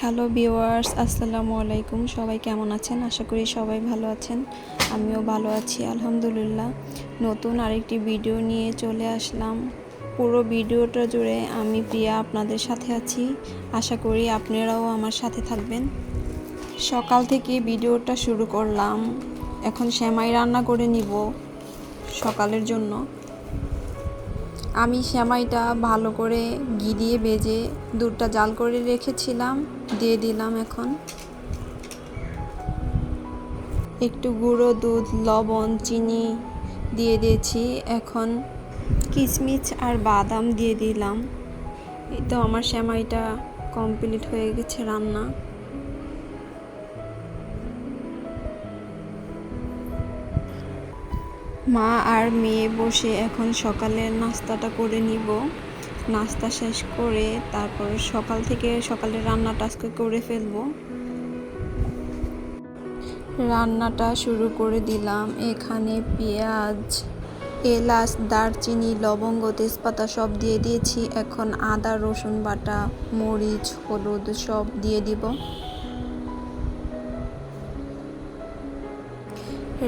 Hello viewers আসসালামু আলাইকুম সবাই কেমন আছেন? আশা করি সবাই ভালো আছেন। আমিও ভালো আছি, আলহামদুলিল্লাহ। নতুন আরেকটি ভিডিও নিয়ে চলে আসলাম। পুরো ভিডিওটা জুড়ে আমি প্রিয়া আপনাদের সাথে আছি। আশা করি আপনারাও আমার সাথে থাকবেন। সকাল থেকে ভিডিওটা শুরু করলাম। এখন শ্যামাই রান্না করে নিব সকালের জন্য। আমি শ্যামাইটা ভালো করে ঘি দিয়ে ভেজে দুধটা জাল করে রেখেছিলাম। দিয়ে দিলাম এখন। একটু গুঁড়ো দুধ, লবণ, চিনি দিয়ে দিয়েছি। এখন কিশমিশ আর বাদাম দিয়ে দিলাম। এই তো আমার সেমাইটা কমপ্লিট হয়ে গেছে রান্না। মা আর মেয়ে বসে এখন সকালের নাস্তাটা করে নিব। নাস্তা শেষ করে তারপর সকাল থেকে সকালে রান্নাটা আজকে করে ফেলব। রান্নাটা শুরু করে দিলাম। এখানে পেঁয়াজ, এলাচ, দারচিনি, লবঙ্গ, তেজপাতা সব দিয়ে দিয়েছি। এখন আদা, রসুন বাটা, মরিচ, হলুদ সব দিয়ে দিব।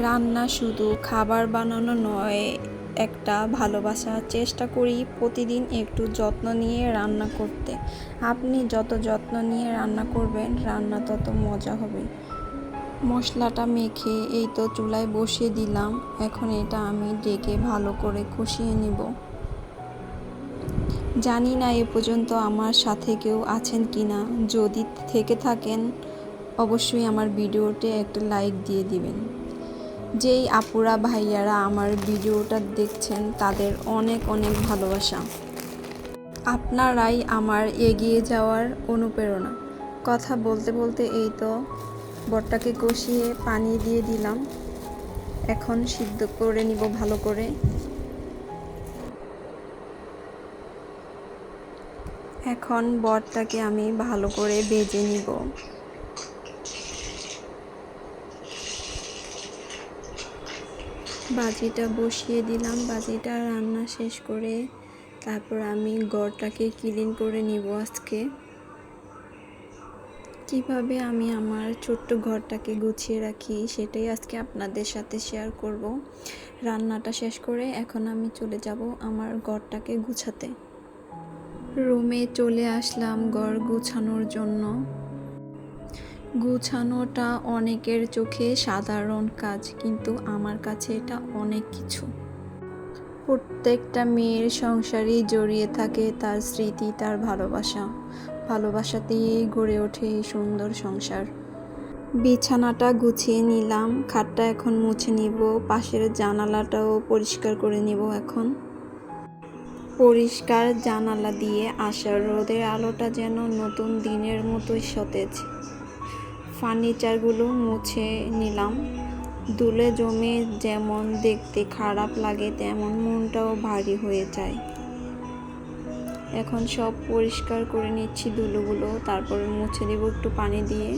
রান্না শুধু খাবার বানানো নয় একটা ভালোবাসা চেষ্টা করি প্রতিদিন একটু যত্ন নিয়ে রান্না করতে। আপনি যত যত্ন নিয়ে রান্না করবেন, রান্না তত মজা হবে। মশলাটা মেখে এই তো চুলায় বসিয়ে দিলাম। এখন এটা আমি ডেকে ভালো করে কষিয়ে নিব। জানি না এ পর্যন্ত আমার সাথে কেউ আছেন কি না যদি থেকে থাকেন, অবশ্যই আমার ভিডিওতে একটা লাইক দিয়ে দিবেন। যেই আপুরা, ভাইয়ারা আমার ভিডিওটা দেখছেন তাদের অনেক অনেক ভালোবাসা। আপনারাই আমার এগিয়ে যাওয়ার অনুপ্রেরণা। কথা বলতে বলতে এই তো বটটাকে কষিয়ে পানি দিয়ে দিলাম। এখন সিদ্ধ করে নিব ভালো করে। এখন বটটাকে আমি ভালো করে ভেজে নিব। বাজিটা বসিয়ে দিলাম। বাজিটা রান্না শেষ করে তারপর আমি গড়টাকে ক্লিন করে নিব আজকে। কীভাবে আমি আমার ছোট্ট ঘরটাকে গুছিয়ে রাখি সেটাই আজকে আপনাদের সাথে শেয়ার করব। রান্নাটা শেষ করে এখন আমি চলে যাব আমার ঘরটাকে গুছাতে। রুমে চলে আসলাম ঘর গুছানোর জন্য। গুছানোটা অনেকের চোখে সাধারণ কাজ, কিন্তু আমার কাছে এটা অনেক কিছু। প্রত্যেকটা মেয়ের সংসারই জড়িয়ে থাকে তার স্মৃতি, তার ভালোবাসা। ভালোবাসাতেই গড়ে ওঠে এই সুন্দর সংসার। বিছানাটা গুছিয়ে নিলাম, খাটটা এখন মুছে নিব, পাশের জানালাটাও পরিষ্কার করে নিব এখন। পরিষ্কার জানালা দিয়ে আসার রোদের আলোটা যেন নতুন দিনের মতোই সতেজ। ফার্নিচারগুলো মুছে নিলাম। দুলে জমে যেমন দেখতে খারাপ লাগে, তেমন মনটাও ভারী হয়ে যায়। এখন সব পরিষ্কার করে নিচ্ছি ধুলোগুলো তারপরে মুছে দেবো একটু পানি দিয়ে।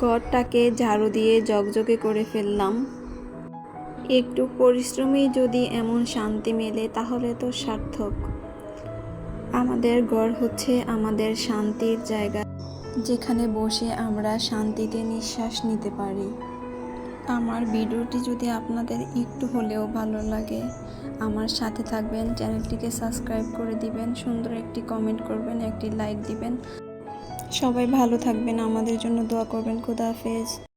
ঘরটাকে ঝাড়ু দিয়ে জগজগে করে ফেললাম। একটু পরিশ্রমেই যদি এমন শান্তি মেলে, তাহলে তো সার্থক। আমাদের ঘর হচ্ছে আমাদের শান্তির জায়গা, যেখানে বসে আমরা শান্তিতে নিঃশ্বাস নিতে পারি। আমার ভিডিওটি যদি আপনাদের একটু হলেও ভালো লাগে, আমার সাথে থাকবেন, চ্যানেলটিকে সাবস্ক্রাইব করে দিবেন, সুন্দর একটি কমেন্ট করবেন, একটি লাইক দিবেন। সবাই ভালো থাকবেন, আমাদের জন্য দোয়া করবেন। খুদা হাফেজ।